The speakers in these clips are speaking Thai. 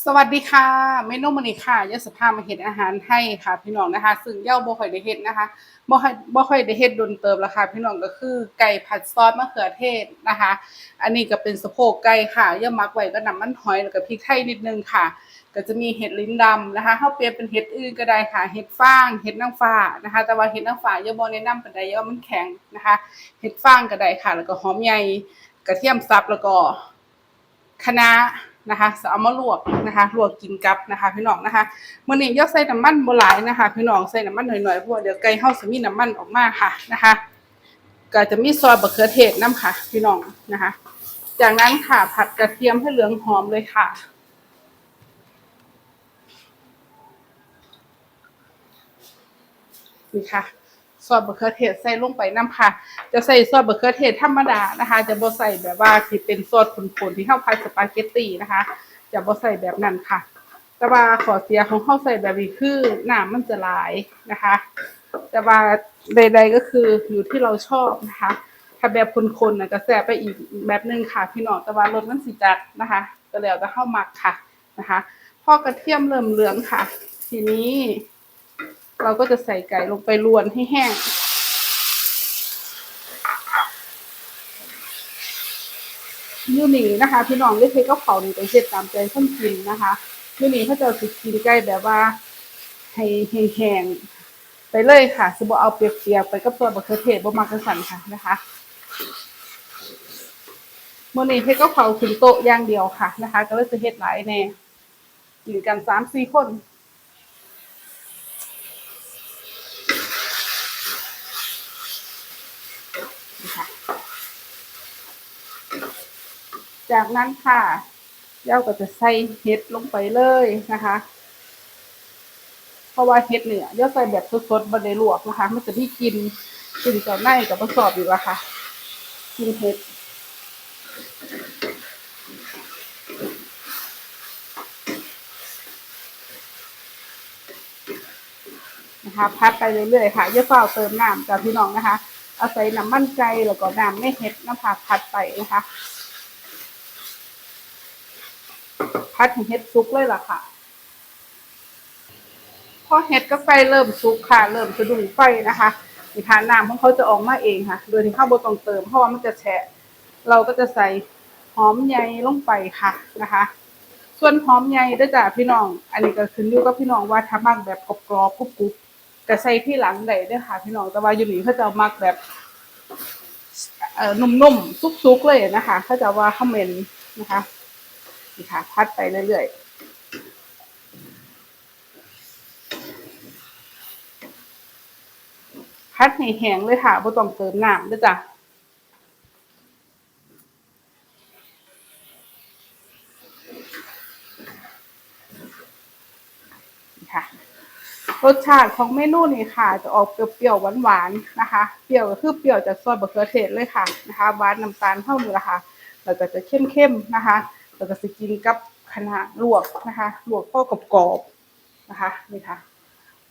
สวัสดีค่ะเมนูมื้อนี้ค่ะยศภามาเฮ็ดอาหารให้ค่ะพี่น้องนะคะ ซึ่งเย้าบ่ค่อยได้เฮ็ดนะคะบ่ค่อยบ่ค่อยได้เฮ็ดดนเติมแล้วค่ะพี่น้องก็คือไก่ผัดซอสมะเขือเทศนะคะ อันนี้ก็เป็นสะโพกไก่ค่ะย่ามักไว้ก็น้ำมันหอยแล้วก็พริกไทยนิดนึงค่ะ ก็จะมีเห็ดลิ้นดำนะคะเฮาเปลี่ยนเป็นเห็ดอื่นก็ได้ค่ะเห็ดฟางเห็ดนางฟ้านะคะ แต่ว่าเห็ดนางฟ้าย่าบ่แนะนำปานใดเพรามันแข็งนะคะ เห็ดฟางก็ได้ค่ะ แล้วก็หอมใหญ่กระเทียมสับแล้วก็คะน้า นะคะสเอามาลวกนะคะลวกกินกับนะคะ พี่น้องนะคะมื้อนี้ยกใส่น้ำมันโบ่หลายนะคะ พี่น้องใส่น้ำมันหน่อยๆเพราะว่าเดี๋ยวไก่เฮาสิมีน้ำมันออกมาค่ะนะคะก็จะมีซอสมะเขือเทศน้ำค่ะ พี่น้องนะคะ จากนั้นค่ะผัดกระเทียมให้เหลืองหอมเลยค่ะนี่ค่ะ ซอสมะเขือเทศใส่ลงไปน้ำค่ะ จะใส่ซอสมะเขือเทศธรรมดานะคะ จะบ่ใส่แบบว่าที่เป็นซอสข้นๆที่เฮาผัดสปาเกตตีนะคะ จะบ่ใส่แบบนั้นค่ะ แต่ว่าขอเสียของเฮาใส่แบบนี้คือน้ำมันจะหลายนะคะ แต่ว่าใด ๆก็คืออยู่ที่เราชอบนะคะ ถ้าแบบคนๆนะก็แซ่บไปอีกแบบหนึงค่ะพี่น้องแต่ว่ารสมันสิจัดนะคะก็แล้วแต่เฮามักค่ะนะคะ พอกระเทียมเริ่มเหลืองค่ะ ทีนี้ เราก็จะใส่ไก่ลงไปรวนให้แห้ง ยูนี่นะคะ พี่น้องได้เทกับเขาวนี่เป็นเจ็ดตามใจคนกินนะคะยูนี่เขาจะสิกินไก่แบบว่าให้แห้งๆไปเลยค่ะสบเอาเปียกๆไปกับตัวบะเขือเทศบ่มักจังซั่นค่ะนะคะมื้อนี้เฮ็ดกับเขาขึ้นโต๊ะอย่างเดียวค่ะนะคะ ก็เลยสิเฮ็ดหลายแน่กินกัน3-4คนค่ะ จากนั้นค่ะเย้าก็จะใส่เห็ดลงไปเลยนะคะ เพราะว่าเห็ดเนี่ยเย้าใส่แบบสดๆบนในลวกนะคะมันจะมีกลินกินจากในกับผสอบอยู่ละค่ะ กินเห็ดนะคะพัดไปเรื่อยๆค่ะอย่าเฝ้าเติมน้ำจากพี่น้องนะคะ เอาใส่น้ำมันไก่แล้วก็น้ำไม่เห็ดน้ำผักพัดไปนะคะ พัดให้เห็ดสุกเลยล่ะค่ะ พอเห็ดกับไฟเริ่มสุกค่ะ เริ่มสะดุ้งไฟนะคะนิทานน้ำของเขาจะออกมาเองค่ะ โดยที่ข้าวบดต้องเติมเพราะว่ามันจะแฉะ เราก็จะใส่หอมใหญ่ลงไปค่ะนะคะ ส่วนหอมใหญ่ด้วยจ้ะพี่น้อง อันนี้ก็ขึ้นอยู่กับพี่น้องว่าถ้ามักแบบกรอบๆกรุบๆก็ใส่ที่หลังได้ด้วยค่ะ พี่น้องแต่ว่าอยู่นี่เขาจะเอามักแบบเอ่อนุ่มๆซุกๆเลยนะคะเขาจะว่าข้าเมนนะคะ นี่ค่ะ พัดไปเรื่อยๆพัดให้แห้งเลยค่ะบ่ต้องเติมน้ำด้วยจ้ะนี่ค่ะ รสชาติของเมนูนี้ค่ะ จะออกเปรี้ยวๆหวานๆนะคะ เปรี้ยวก็คือเปรี้ยวจากซอสมะเขือเทศเลยค่ะนะคะหวานน้ำตาลเท่านี้ละค่ะแล้วก็จะเข้มๆนะคะ แล้วก็สิกินกับคณะลวกนะคะลวกพอกรอบๆนะคะนี่ค่ะ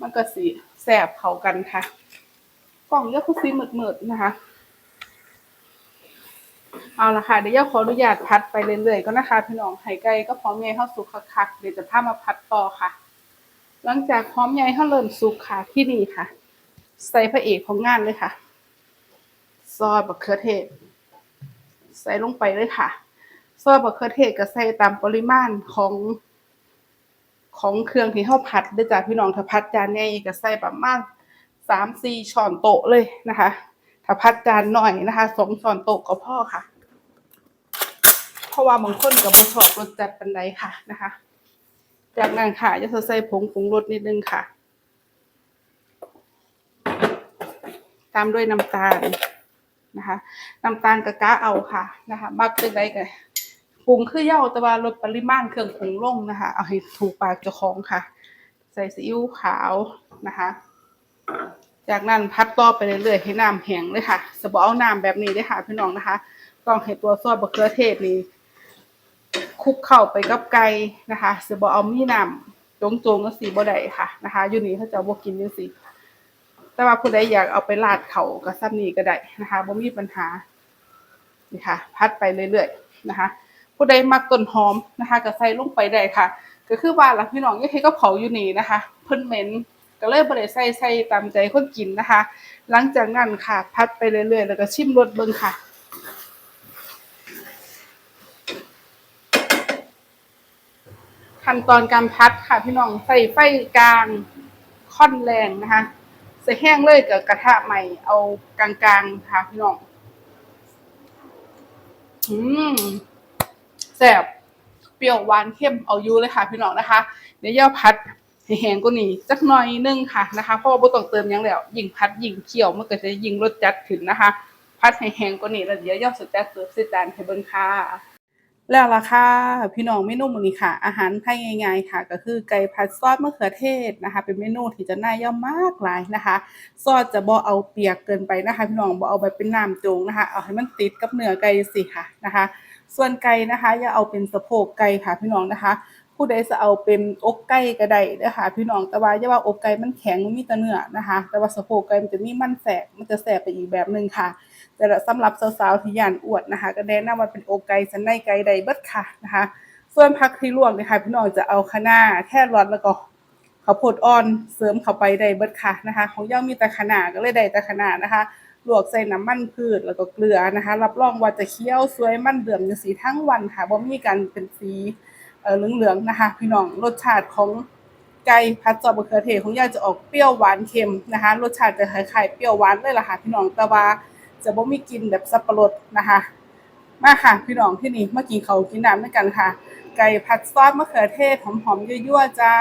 มันก็สิแซ่บเข้ากันค่ะ กล่องเยอะคือสีมืดๆนะคะ เอาละค่ะเดี๋ยวย่าขออนุญาตพัดไปเรื่อยๆก็นะคะ พี่น้องไข่ไก่ก็พร้อมไงเข้าสุกคักๆเดี๋ยวจะพามาพัดต่อค่ะ หลังจากหอมใหญ่เข้าเริ่มสุกค่ะที่นี่ค่ะ ใส่พระเอกของงานเลยค่ะ ซอสมะเขือเทศ ใส่ลงไปเลยค่ะ ซอสมะเขือเทศก็ใส่ตามปริมาณของของเครื่องที่เขาผัดเด้วยจ้ะพี่น้องถ้าผัดจานใหญ่ก็ใส่ประมาณสามสี่ช้อนโต๊ะเลยนะคะ ถ้าผัดจานหน่อยนะคะสองช้อนโต๊ะก็พอค่ะ เพราะว่าบางคนก็บ่ชอบรสจัดปานใดค่ะนะคะ จากนั้นค่ะจะใส่ผงปรุงรสนิดนึงค่ะ ตามด้วยน้ำตาลนะคะ น้ำตาลกะกะเอาค่ะนะคะ มักจังไดก็ ปรุงคือเย้าแต่ว่าลดปริมาณเครื่องปรุงลงนะคะ เอาให้ถูกปากเจ้าของค่ะ ใส่ซีอิ๊วขาวนะคะ จากนั้นพัดต่อไปเรื่อยๆให้น้ำแห้งเลยค่ะสบเอาน้ำแบบนี้เลยค่ะพี่น้องนะคะ ต้องให้ตัวซอสมะเขือเทศนี่คลุกเข้าไปกับไก่นะคะสบ่เอามีน้ำจงจงๆก็สีบ่ได้ค่ะนะคะอยู่นี่เขาจะบ่กินจังซี่แต่ว่าผู้ใดอยากเอาไปราดเขาก็ซ้ำนี้ก็ได้นะคะบ่มีปัญหานี่ค่ะ พัดไปเรื่อยๆนะคะ ผู้ใดมักต้นหอมนะคะก็ใส่ลงไปได้ค่ะ ก็คือว่าหล่ะพี่น้องยังเฮ็ดกับเขาอยู่นี่นะคะ เพิ่นเหม็นก็เลยบ่ได้ใส่ใส่ตามใจคนกินนะคะ หลังจากนั้นค่ะ พัดไปเรื่อยๆ แล้วก็ชิมรสเบิ่งค่ะขั้นตอนการพัดค่ะพี่น้องใส่ไฟกลางค่อนแรงนะคะใส่แห้งเลยกับกระทะใหม่เอากลางๆค่ะพี่น้องอืม แซ่บเปรี้ยวหวานเข้มเอาอยู่เลยค่ะพี่น้องนะคะ เดี๋ยวย่าพัดแห้งกว่านี้สักหน่อยนึงค่ะนะคะเพราะว่าบ่ต้องเติมยังแล้วยิ่งพัดยิ่งเคี่ยวมันก็จะยิ่งรสจัดขึ้นนะคะ พัดแห้งกว่านี้แล้วเดี๋ยวย่าสแต็กเสิร์ฟใส่จานให้เบิ่งค่ะแล้วล่ะค่ะพี่น้องเมนูมื้อนี้ค่ะ อาหารไทยง่ายๆค่ะ ก็คือไก่ผัดซอสมะเขือเทศนะคะ เป็นเมนูที่จะน่าย่อมมากหลายนะคะ ซอสจะบ่เอาเปียกเกินไปนะคะ พี่น้องบ่เอาแบบเป็นน้ำโจงนะคะ เอาให้มันติดกับเนื้อไก่สิค่ะนะคะ ส่วนไก่นะคะ อย่าเอาเป็นสะโพกไก่ค่ะพี่น้องนะคะ ผู้ใดจะเอาเป็นอกไก่ก็ได้เด้ค่ะพี่น้องแต่ว่าอย่าว่าอกไก่มันแข็งมันมีแต่เนื้อนะคะ แต่ว่าสะโพกไก่มันจะมีมันแสบมันจะแสบไปอีกแบบหนึ่งค่ะ แต่ละสำหรับสาวๆที่ย่านอวนนะคะ ก็แนะนำว่าเป็นอกไก่สันในไก่ใดเบิดค่ะนะคะ ส่วนผักที่ลวกเนยคะพี่น้องจะเอาคะน้าแครอทแล้วก็ ข้าวโพดอ่อนเสริมเข้าไปได้เบิดค่ะนะคะ ของย่ามีแต่คะน้าก็เลยได้แต่คะน้านะคะลวกใส่น้ำมันพืชแล้วก็เกลือนะคะ รับรองว่าจะเคี้ยวสวยมันเดือมจังสีทั้งวันค่ะบ่มีการเป็นสีเหลืองๆนะคะ พี่น้องรสชาติของไก่ผัดซอสมะเขือเทศของย่าจะออกเปรี้ยวหวานเค็มนะคะ รสชาติจะคล้ายๆเปรี้ยวหวานเลยล่ะค่ะพี่น้องแต่ว่าจะบ่มีกลิ่นแบบสับปะรดนะคะมาค่ะพี่น้องที่นี่เมากินเขากินน้ำด้วยกันค่ะ ไก่ผัดซอสมะเขือเทศหอมๆยั่วๆจ้า